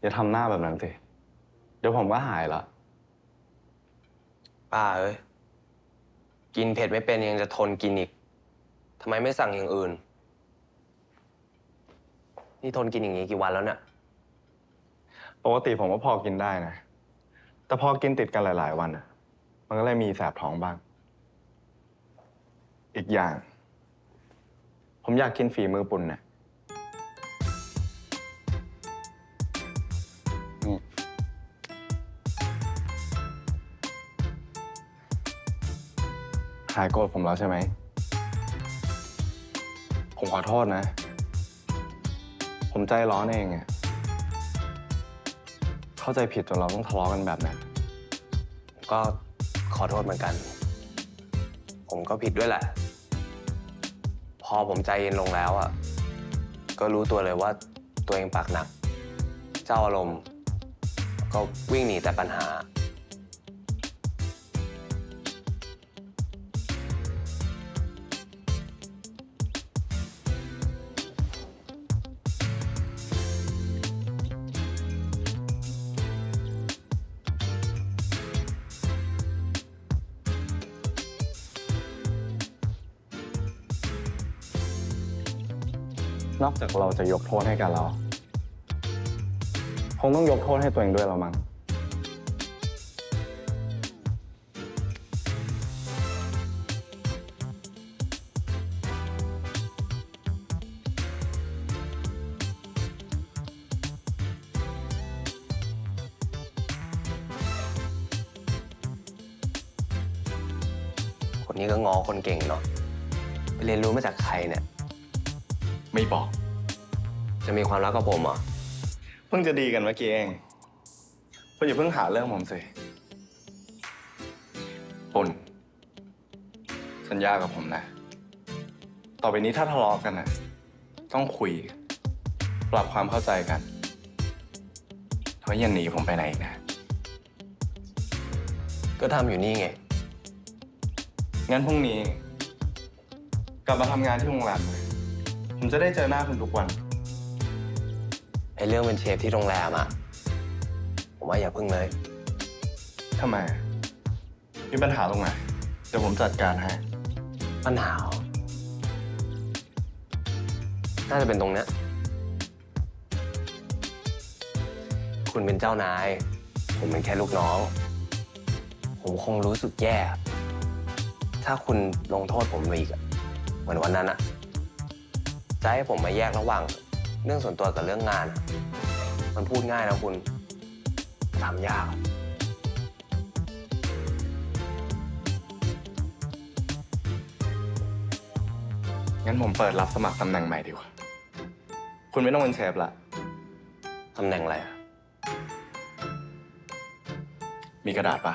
อย่าทำหน้าแบบนั้นสิ เดี๋ยวผมก็หายละ ป้าเอ้ย กินเผ็ดไม่เป็นยังจะทนกินอีก ทำไมไม่สั่งอย่างอื่น นี่ทนกินอย่างนี้กี่วันแล้วเนี่ย ปกติผมก็พอกินได้นะ แต่พอกินติดกันหลาย ๆ วันอะ มันก็เลยมีแสบท้องบ้าง อีกอย่าง ผมอยากกินฝีมือปุ่นเนี่ย หายโกรธผมแล้วใช่ไหม ผมขอโทษนะ ผมใจร้อนเองอะเข้าใจผิดจนเราต้องทะเลาะกันแบบนั้นก็ขอโทษเหมือนกัน ผมก็ผิดด้วยแหละ พอผมใจเย็นลงแล้วอะก็รู้ตัวเลยว่าตัวเองปากหนัก เจ้าอารมณ์ ก็วิ่งหนีแต่ปัญหา นอกจากเราจะยกโทษให้กันแล้วคงต้องยกโทษให้ตัวเองด้วยแล้วมั้งคนนี้ก็งอคนเก่งเนาะไปเรียนรู้มาจากใครเนี่ย ไม่บอก จะมีความรักกับผมเหรอ เพิ่งจะดีกันเมื่อกี้เองคุณอย่าเพิ่งหาเรื่องผมสิปุ่นสัญญากับผมนะ ต่อไปนี้ถ้าทะเลาะกันนะต้องคุย ปรับความเข้าใจกันเพราะอย่าหนีผมไปไหนอีกนะ ก็ทำอยู่นี่ไง งั้นพรุ่งนี้ กลับมาทำงานที่โรงแรมเลย ผมจะได้เจอหน้าคุณทุกวัน ไอ้เรื่องเป็นเชฟที่โรงแรมอะผมว่าอย่าพึ่งเลย ทำไม มีปัญหาตรงไหนเดี๋ยวผมจัดการให้ ปัญหาเหรอน่าจะเป็นตรงเนี้ย คุณเป็นเจ้านาย ผมเป็นแค่ลูกน้อง ผมคงรู้สึกแย่ ถ้าคุณลงโทษผมอีกอะเหมือนวันนั้นอะ จะให้ผมมาแยกระหว่างเรื่องส่วนตัวกับเรื่องงานอะมันพูดง่ายนะคุณทำยากอะงั้นผมเปิดรับสมัครตำแหน่งใหม่ดีกว่า คุณไม่ต้องเป็นเชฟละ ตำแหน่งอะไรอะมีกระดาษปะ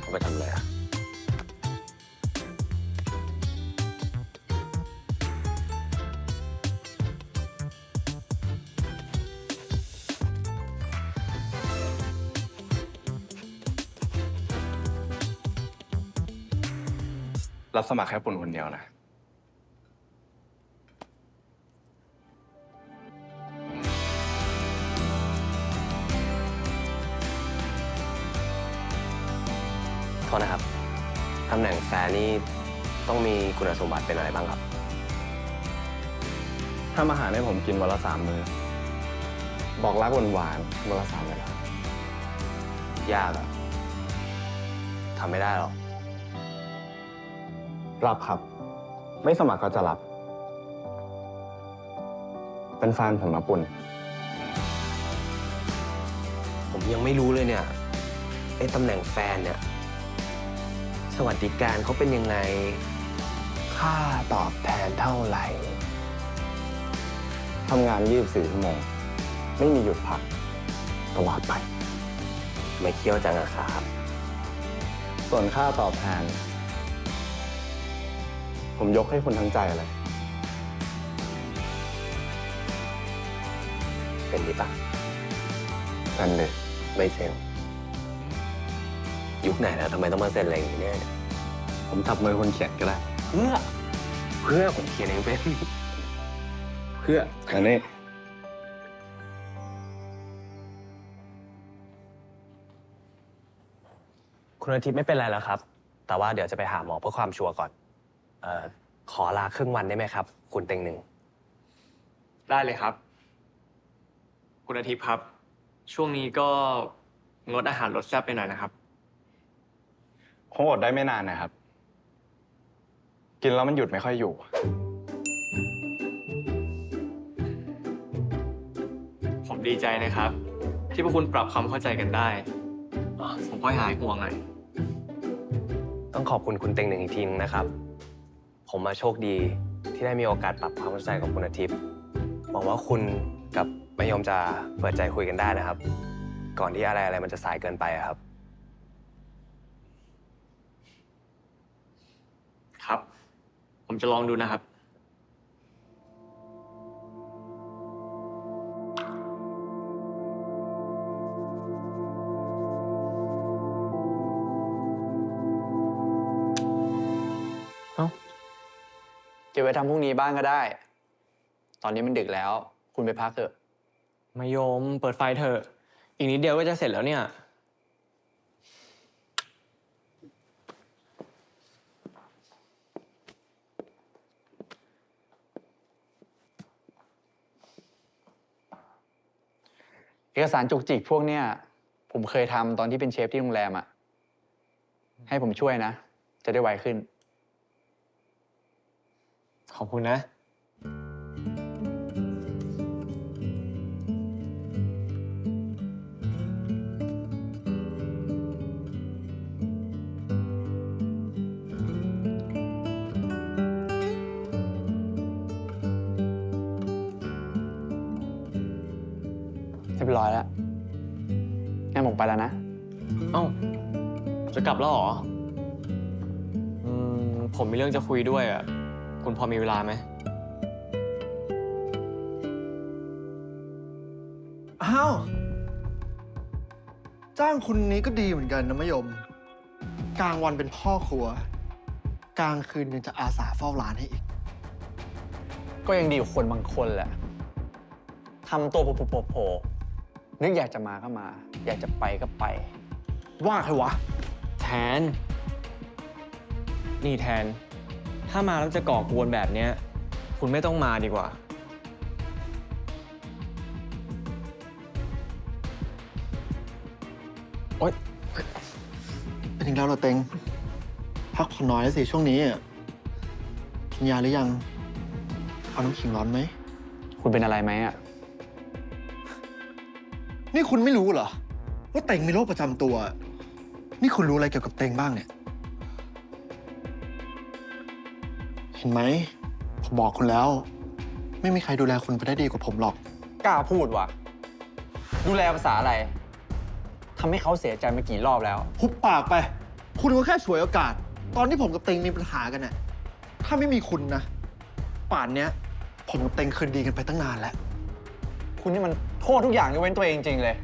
เอาไปทำอะไรอะ รับสมัครแค่ปุ่นคนเดียวนะ โทษนะครับ ตำแหน่งแฟร์นี่ต้องมีคุณสมบัติเป็นอะไรบ้างครับ ถ้ามาหารให้ผมกินวันละสามมือบอกรักหวานๆวันละสามเวลายากอะทำไม่ได้หรอก รับครับ ไม่สมัครก็จะรับ เป็นแฟนผมนะปุ่น ผมยังไม่รู้เลยเนี่ยไอ้ตำแหน่งแฟนเนี่ย สวัสดิการเขาเป็นยังไง ค่าตอบแทนเท่าไหร่ ทำงาน 24 ชั่วโมง ไม่มีหยุดพักตลอดไป ไม่เคี่ยวจังอะครับ ส่วนค่าตอบแทน ผมยกให้คนทั้งใจเลย เป็นดีปะกันเลย ไม่เซ็น ยุคไหนแล้วทำไมต้องมาเซ็นอะไรอย่างนี้เนี่ยผมทับมือคนเขียนก็ได้ เพื่อ เพื่อผมเขียนเองเป็น เพื่อ อันนี้ คุณอาทิตย์ไม่เป็นไรแล้วครับ แต่ว่าเดี๋ยวจะไปหาหมอเพื่อความชัวร์ก่อน เอ่อขอลาครึ่งวันได้ไหมครับ คุณเต็งหนึ่ง ได้เลยครับ คุณอาทิตย์ครับ ช่วงนี้ก็งดอาหารรสแซ่บไปหน่อยนะครับ คงอดได้ไม่นานนะครับ กินแล้วมันหยุดไม่ค่อยอยู่ ผมดีใจนะครับ ที่พวกคุณปรับความเข้าใจกันได้อะผมค่อยหายห่วงหน่อย ต้องขอบคุณคุณเต็งหนึ่งอีกทีนึงนะครับ ผมมาโชคดีที่ได้มีโอกาสปรับความเข้าใจกับคุณอาทิตย์หวังว่าคุณกับมะยมจะเปิดใจคุยกันได้นะครับ ก่อนที่อะไรอะไรมันจะสายเกินไปอะครับ ครับ ผมจะลองดูนะครับ ทำพรุ่งนี้บ้างก็ได้ ตอนนี้มันดึกแล้ว คุณไปพักเถอะ มายมเปิดไฟเถอะ อีกนิดเดียวก็จะเสร็จแล้วเนี่ย เอกสารจุกจิกพวกเนี้ยผมเคยทำตอนที่เป็นเชฟที่โรงแรมอะให้ผมช่วยนะ จะได้ไวขึ้นข อบคุณนะ เรียบร้อยแล้วงั้นผมไปแล้วนะ เอ้า จะกลับแล้วเหรอ อืม ผมมีเรื่องจะคุยด้วยอะ คุณพอมีเวลาไหม อ้าว จ้างคุณนี้ก็ดีเหมือนกันนะมะยม กลางวันเป็นพ่อครัว กลางคืนยังจะอาสาเฝ้าร้านให้อีก ก็ยังดีกว่าคนบางคนแหละทำตัวโผล่ๆโผล่นึกอยากจะมาก็มา อยากจะไปก็ไป ว่าใครวะ แทน นี่แทน ถ้ามาแล้วจะก่อกวนแบบเนี้ยคุณไม่ต้องมาดีกว่า โอ๊ยเป็นถึงแล้วเหราเต็ง พักผ่อนน้อยแล้วสิช่วงนี้อะกินยาหรือยัง เอาน้ำขิงร้อนไหม คุณเป็นอะไรไหมอะนี่คุณไม่รู้เหรอ ว่าเต็งมีโรคประจำตัว นี่คุณรู้อะไรเกี่ยวกับเต็งบ้างเนี่ย เห็นไหม ผมบอกคุณแล้ว ไม่มีใครดูแลคุณไปได้ดีกว่าผมหรอก กล้าพูดว่ะ ดูแลภาษาอะไร ทำให้เขาเสียใจมากี่รอบแล้ว หุบปากไป คุณก็แค่ฉวยโอกาส ตอนที่ผมกับเต็งมีปัญหากันน่ะ ถ้าไม่มีคุณนะ ป่านเนี้ย ผมกับเต็งคืนดีกันไปตั้งนานแล้ว คุณนี่มันโทษทุกอย่างยกเว้นตัวเองจริงๆเลย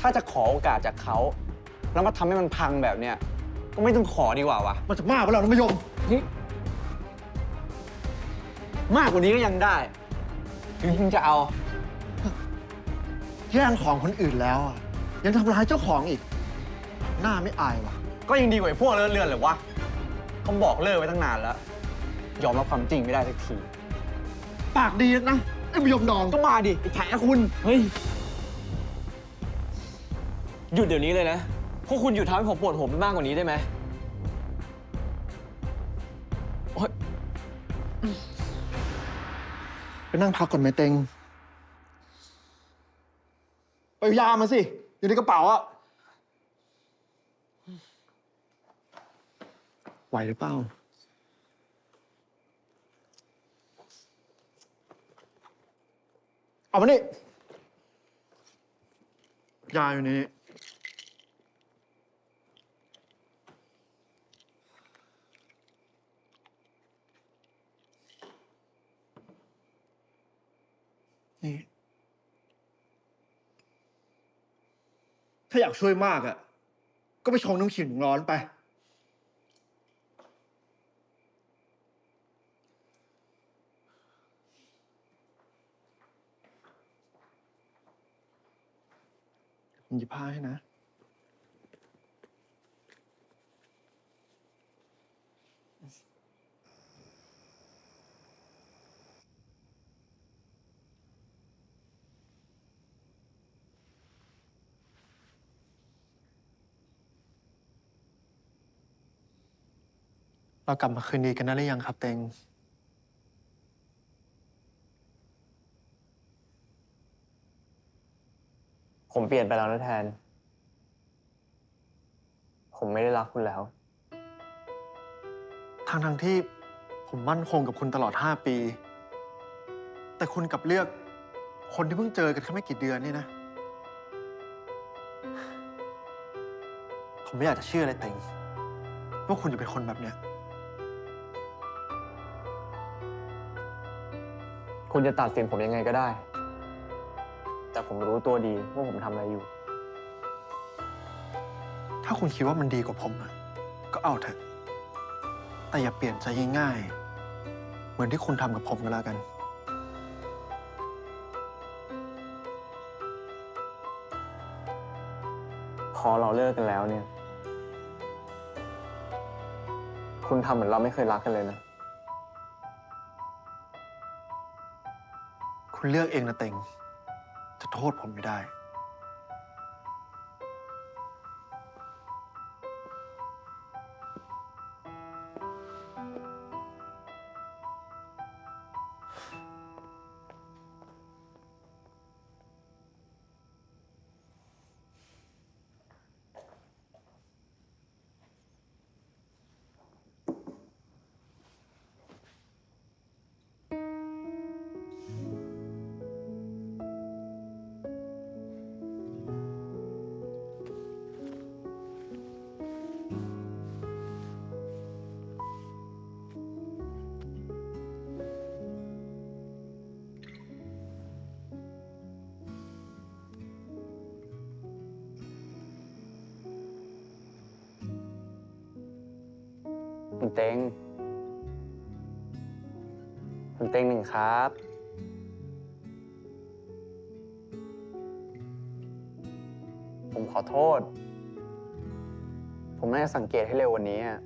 ถ้าจะขอโอกาสจากเขา แล้วมาทำให้มันพังแบบเนี้ย ก็ไม่ต้องขอดีกว่าวะมันจะมากไปแล้วนะมะยม มากกว่านี้ก็ยังได้หรือคุณจะเอาแย่งของคนอื่นแล้วอะยังทำร้ายเจ้าของอีก หน้าไม่อายว่ะ ก็ยังดีกว่าไอ้พวกเลื่อนเลื่อนๆเลยวะเขาบอกเลิกไว้ตั้งนานแล้ว ยอมรับความจริงไม่ได้สักทีปากดีนักนะไอ้มะยมดองก็มาดิไอ้แฉคุณ เฮ้ย หยุดเดี๋ยวนี้เลยนะ พวกคุณหยุดทำให้ผมปวดหัวไปมากกว่านี้ได้ไหม ไปนั่งพักก่อนไหมเต็งไปเอายามาสิ อยู่ในกระเป๋าอะไหวหรือเปล่า เอามานี่ ยาอยู่ในนี้ นี่ ถ้าอยากช่วยมากอะ่ะ ก็ไปชงน้ำขิงร้อนไป ผมหยิบผ้าให้นะ เรากลับมาคืนดีกันได้หรือยังครับเต็ง ผมเปลี่ยนไปแล้วนะแทน ผมไม่ได้รักคุณแล้ว ทางทางๆที่ผมมั่นคงกับคุณตลอด 5 ปี แต่คุณกลับเลือกคนที่เพิ่งเจอกันแค่ไม่กี่เดือนนี่นะ ผมไม่อยากจะเชื่อเลยเต็งว่าคุณจะเป็นคนแบบเนี้ย คุณจะตัดสินผมยังไงก็ได้ แต่ผมรู้ตัวดีว่าผมทำอะไรอยู่ ถ้าคุณคิดว่ามันดีกว่าผมอะก็เอาเถอะ แต่อย่าเปลี่ยนใจง่ายๆ เหมือนที่คุณทำกับผมก็แล้วกัน พอเราเลิกกันแล้วเนี่ย คุณทำเหมือนเราไม่เคยรักกันเลยนะ คุณเลือกเองนะเต็งจะโทษผมไม่ได้ เต็ง คุณเต็งหนึ่งครับ ผมขอโทษ ผมไม่ได้สังเกตให้เร็ววันนี้อะ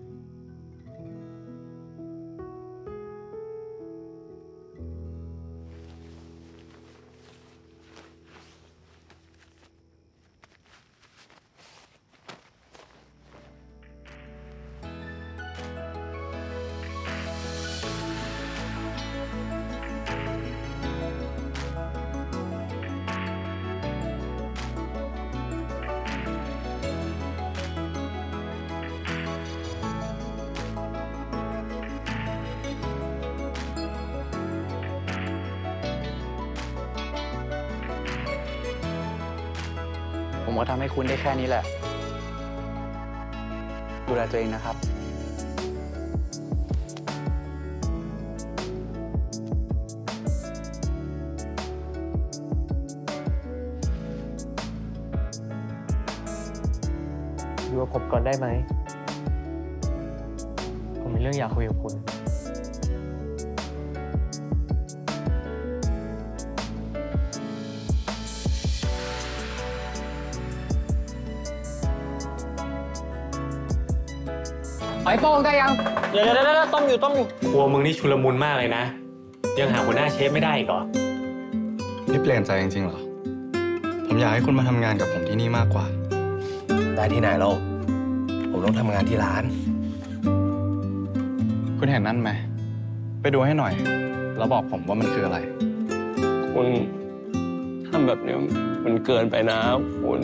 ผมก็ทำให้คุณได้แค่นี้แหละ ดูแลตัวเองนะครับอยู่กับผมก่อนได้ไหม ผมมีเรื่องอยากคุยกับคุณ อ้โป้งได้ยัง เดี๋ยวเดี๋ยวเดี๋ยวต้มอยู่ต้มอยู่ ครัวมึงนี่ชุลมุนมากเลยนะ ยังหาหัวหน้าเชฟไม่ได้อีกเหรอ นี่เปลี่ยนใจจริงๆเหรอ ผมอยากให้คุณมาทำงานกับผมที่นี่มากกว่า ได้ที่ไหนเรา ผมต้องทำงานที่ร้าน คุณเห็นนั่นไหม ไปดูให้หน่อย แล้วบอกผมว่ามันคืออะไร คุณทำแบบนี้มันเกินไปนะ คุณ